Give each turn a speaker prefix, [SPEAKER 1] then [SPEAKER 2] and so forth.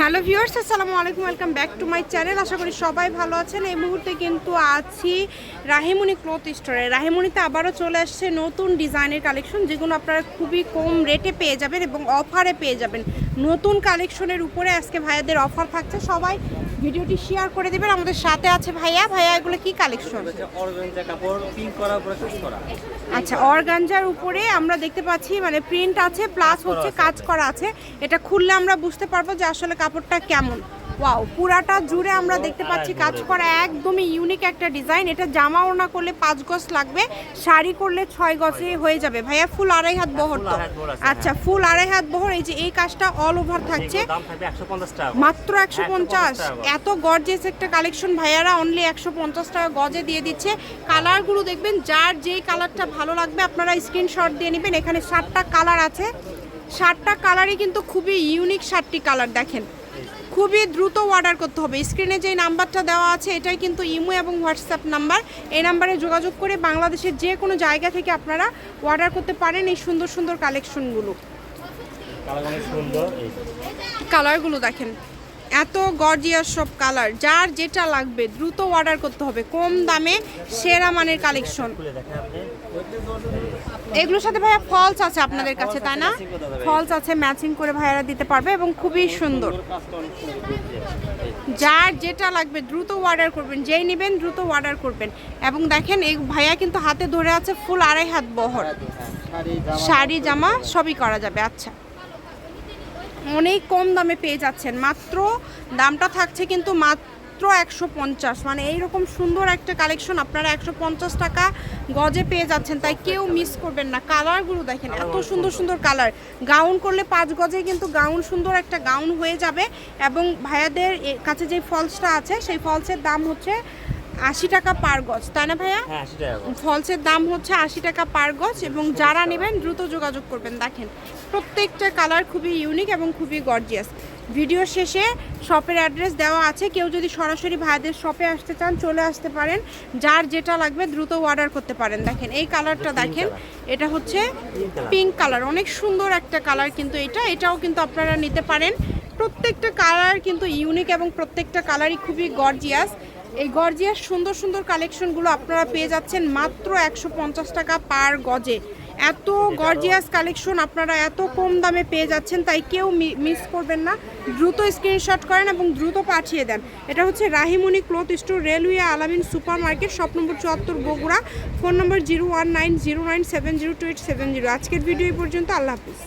[SPEAKER 1] Hello viewers, আসসালামু আলাইকুম, welcome back to my channel. আশা করি সবাই ভালো আছেন। এই মুহূর্তে কিন্তু আছি রাহেমণি ক্লথ স্টোরে। রাহেমণিতে আবারও চলে আসছে নতুন ডিজাইনের কালেকশন, যেগুলো আপনারা খুবই কম রেটে পেয়ে যাবেন এবং অফারে পেয়ে যাবেন। নতুন কালেকশনের উপরে আজকে ভাইয়াদের অফার থাকছে। সবাই ভিডিওটি শেয়ার করে দেবেন। আমাদের সাথে আছে ভাইয়া। ভাইয়া এগুলো কি কালেকশন আচ্ছা অর্গানজার উপরে আমরা দেখতে পাচ্ছি মানে প্রিন্ট আছে প্লাস হচ্ছে কাজ করা আছে। এটা খুললে আমরা বুঝতে পারব যে আসলে কাপড়টা কেমন। ওয়াও পুরাটা জুড়ে আমরা দেখতে পাচ্ছি কাজ করা একদমই ইউনিক একটা ডিজাইন এটা জামা ওড়না করলে পাঁচ গজ লাগবে শাড়ি করলে ছয় গজে হয়ে যাবে। ভাইয়া ফুল আড়াই হাত বহর তো।
[SPEAKER 2] আছে,
[SPEAKER 1] আচ্ছা ফুল আড়াই হাত বহর। এই যে এই কাজটা অল ওভার থাকছে। মাত্র একশো পঞ্চাশ। এত গর্জেস একটা কালেকশন ভাইয়ারা অনলি একশো পঞ্চাশ টাকা গজে দিয়ে দিচ্ছে। কালারগুলো দেখবেন যার যেই কালারটা ভালো লাগবে আপনারা স্ক্রিনশট দিয়ে নেবেন। এখানে সাতটা কালার আছে। সাতটা কালারই কিন্তু খুবই ইউনিক সাতটি কালার দেখেন। খুবই দ্রুত অর্ডার করতে হবে। স্ক্রিনে যে নাম্বারটা দেওয়া আছে, এটাই কিন্তু ইমো এবং হোয়াটসঅ্যাপ নাম্বার। এই নাম্বারে যোগাযোগ করে বাংলাদেশের যে কোনো জায়গা থেকে আপনারা অর্ডার করতে পারেন এই সুন্দর সুন্দর কালেকশনগুলো। কালারগুলো দেখেন। এত গর্জিয়াস সব কালার যার যেটা লাগবে, দ্রুত অর্ডার করতে হবে। কম দামে সেরা মানের কালেকশন এগুলোর সাথে ভাইয়া ফলস আছে আপনাদের কাছে, তাই না। ফলস আছে ম্যাচিং করে ভাইয়ারা দিতে পারবে এবং খুবই সুন্দর। যার যেটা লাগবে দ্রুত অর্ডার করবেন, যেই নেবেন দ্রুত অর্ডার করবেন এবং দেখেন, এই ভাইয়া কিন্তু হাতে ধরে আছে ফুল আড়াই হাত বহর
[SPEAKER 2] শাড়ি, জামা,
[SPEAKER 1] সবই করা যাবে আচ্ছা অনেক কম দামে পেয়ে যাচ্ছেন, মাত্র দামটা থাকছে কিন্তু মাত্র একশো পঞ্চাশ। মানে এইরকম সুন্দর একটা কালেকশন আপনারা একশো পঞ্চাশ টাকা গজে পেয়ে যাচ্ছেন তাই কেউ মিস করবেন না। কালারগুলো দেখেন এত সুন্দর সুন্দর। কালার গাউন করলে পাঁচ গজে কিন্তু গাউন সুন্দর একটা গাউন হয়ে যাবে এবং ভাইয়াদের কাছে যে ফলসটা আছে সেই ফলসের দাম হচ্ছে আশি টাকা পার গজ তাই না ভাইয়া?
[SPEAKER 2] হ্যাঁ।
[SPEAKER 1] ফলসের দাম হচ্ছে আশি টাকা পার গজ এবং যারা নেবেন দ্রুত যোগাযোগ করবেন। দেখেন প্রত্যেকটা কালার খুবই ইউনিক এবং খুবই গর্জিয়াস ভিডিও শেষে শপের অ্যাড্রেস দেওয়া আছে। কেউ যদি সরাসরি ভাইদের শপে আসতে চান চলে আসতে পারেন। যার যেটা লাগবে দ্রুত অর্ডার করতে পারেন। দেখেন এই কালারটা দেখেন। এটা হচ্ছে পিঙ্ক কালার অনেক সুন্দর একটা কালার কিন্তু এটা। এটাও কিন্তু আপনারা নিতে পারেন। প্রত্যেকটা কালার কিন্তু ইউনিক এবং প্রত্যেকটা কালারই খুবই গর্জিয়াস এই গর্জিয়াস সুন্দর সুন্দর কালেকশনগুলো আপনারা পেয়ে যাচ্ছেন মাত্র একশো পঞ্চাশ টাকা পার গজে। এত গর্জিয়াস কালেকশন আপনারা এত কম দামে পেয়ে যাচ্ছেন তাই কেউ মিস করবেন না। দ্রুত স্ক্রিনশট করেন এবং দ্রুত পাঠিয়ে দেন। এটা হচ্ছে Rahimoni cloth store railway Alamin super market shop number চুয়াত্তর Bogura. Phone number zero one nine zero nine seven zero two eight seven zero আজকের ভিডিও এই পর্যন্ত আল্লাহ হাফিজ।